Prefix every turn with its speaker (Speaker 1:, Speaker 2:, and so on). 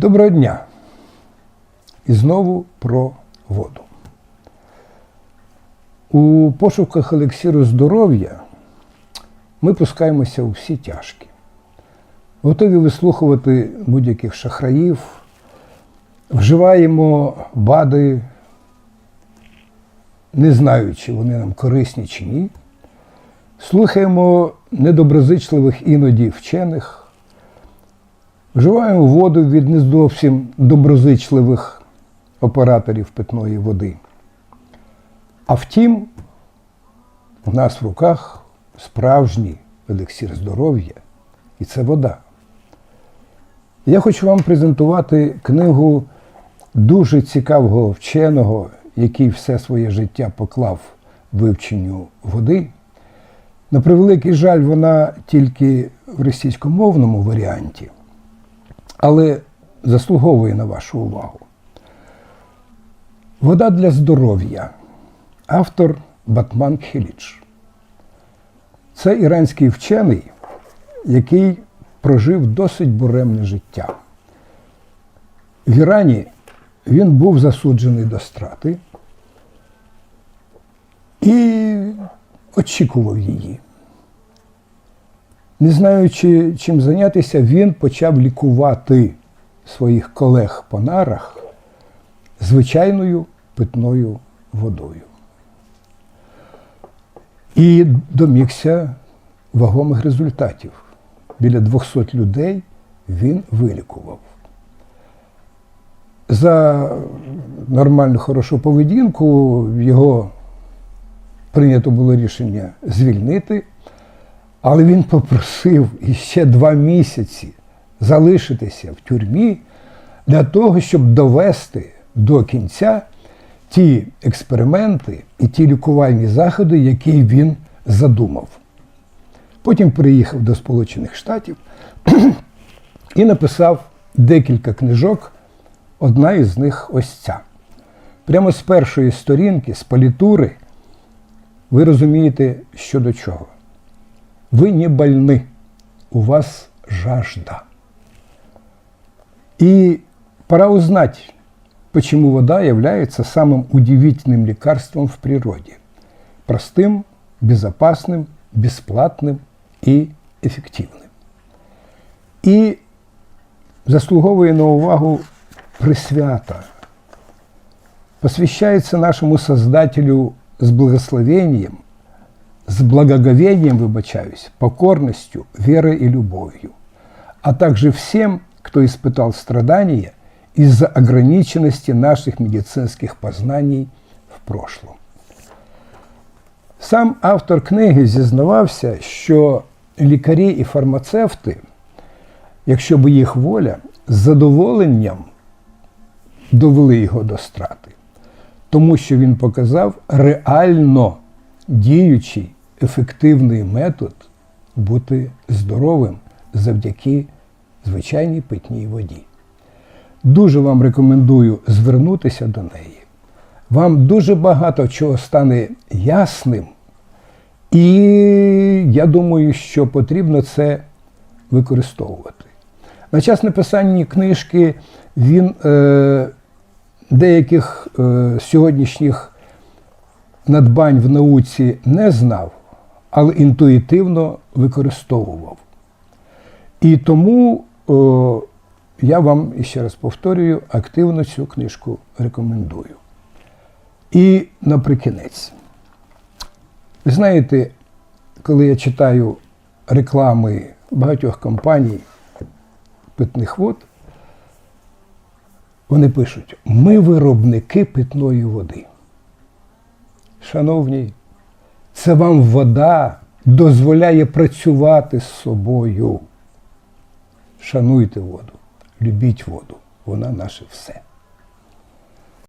Speaker 1: Доброго дня! І знову про воду. У пошуках елексіру здоров'я ми пускаємося у всі тяжкі. Готові вислухувати будь-яких шахраїв, вживаємо БАДи, не знаючи, вони нам корисні чи ні. Слухаємо недоброзичливих іноді вчених, вживаємо воду від не зовсім доброзичливих операторів питної води. А втім, у нас в руках справжній елексір здоров'я, і це вода. Я хочу вам презентувати книгу дуже цікавого вченого, який все своє життя поклав вивченню води. На превеликий жаль, вона тільки в російськомовному варіанті, але заслуговує на вашу увагу. Вода для здоров'я. Автор Батман Кхеліч. Це іранський вчений, який прожив досить буремне життя. В Ірані він був засуджений до страти і очікував її. Не знаючи, чим зайнятися, він почав лікувати своїх колег по нарах звичайною питною водою. І домігся вагомих результатів. Біля 200 людей він вилікував. За нормальну хорошу поведінку його прийнято було рішення звільнити, але він попросив іще два місяці залишитися в тюрмі для того, щоб довести до кінця ті експерименти і ті лікувальні заходи, які він задумав. Потім приїхав до Сполучених Штатів і написав декілька книжок. Одна із них ось ця. Прямо з першої сторінки, з палітури, ви розумієте, що до чого. Ви не больны, у вас жажда. И пора узнать, почему вода является самым удивительным лекарством в природе. Простым, безопасным, бесплатным и эффективным. І заслуговує на увагу присвята. Посвящается нашему Создателю с благословением, с благоговением, выбачаюсь, покорностью, верой и любовью, а также всем, кто испытал страдания из-за ограниченности наших медицинских познаний в прошлом. Сам автор книги зізнавався, що лікарі і фармацевти, якщо б їх воля, з задоволенням довели його до страти, тому що він показав реально діючий ефективний метод бути здоровим завдяки звичайній питній воді. Дуже вам рекомендую звернутися до неї. Вам дуже багато чого стане ясним, і я думаю, що потрібно це використовувати. На час написання книжки він е, деяких е, сьогоднішніх надбань в науці не знав, але інтуїтивно використовував. І тому о, я вам, ще раз повторюю, активно цю книжку рекомендую. І наприкінець. Ви знаєте, коли я читаю реклами багатьох компаній питних вод, вони пишуть: ми виробники питної води. Шановні, це вам вода дозволяє працювати з собою. Шануйте воду, любіть воду, вона наше все.